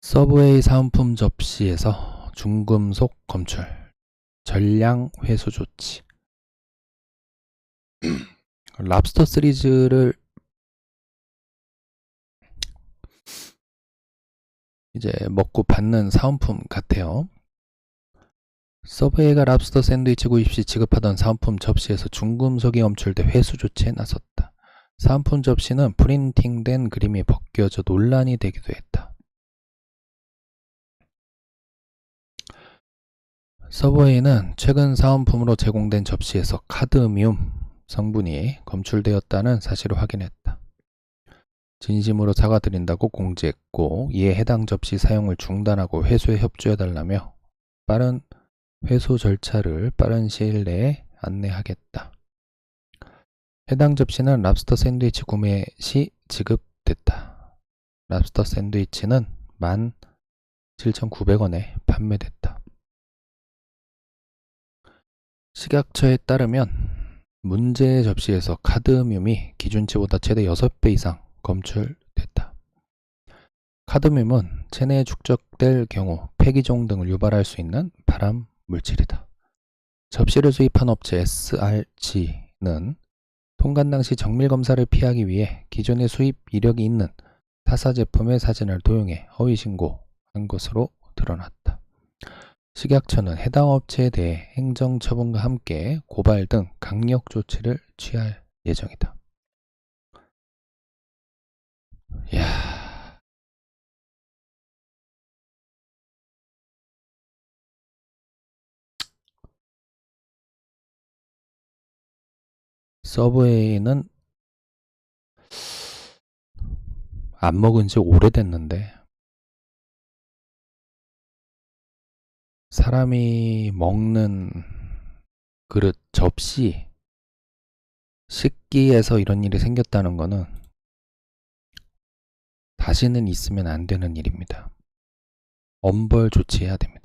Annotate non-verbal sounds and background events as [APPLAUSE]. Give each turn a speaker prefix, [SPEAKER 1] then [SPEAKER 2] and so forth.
[SPEAKER 1] 서브웨이 사은품 접시에서 중금속 검출, 전량 회수 조치. [CLEARS THROAT] 랍스터 시리즈를 이제 먹고 받는 사은품 같아요. 서브웨이가 랍스터 샌드위치 구입 시 지급하던 사은품 접시에서 중금속이 검출돼 회수 조치에 나섰다. 사은품 접시는 프린팅된 그림이 벗겨져 논란이 되기도 했다. 서브웨이는 최근 사은품으로 제공된 접시에서 카드뮴 성분이 검출되었다는 사실을 확인했다. 진심으로 사과드린다고 공지했고 이에 해당 접시 사용을 중단하고 회수에 협조해달라며 빠른 회수 절차를 빠른 시일 내에 안내하겠다. 해당 접시는 랍스터 샌드위치 구매 시 지급됐다. 랍스터 샌드위치는 17,900원에 판매됐다. 식약처에 따르면 문제의 접시에서 카드뮴이 기준치보다 최대 6배 이상 검출됐다. 카드뮴은 체내에 축적될 경우 폐기종 등을 유발할 수 있는 발암 물질이다. 접시를 수입한 업체 SRG는 통관 당시 정밀 검사를 피하기 위해 기존의 수입 이력이 있는 타사 제품의 사진을 도용해 허위 신고한 것으로 드러났다. 식약처는 해당 업체에 대해 행정처분과 함께 고발 등 강력 조치를 취할 예정이다. 야. 서브웨이는 안 먹은 지 오래됐는데 사람이 먹는 그릇, 접시, 식기에서 이런 일이 생겼다는 거는 다시는 있으면 안 되는 일입니다. 엄벌 조치해야 됩니다.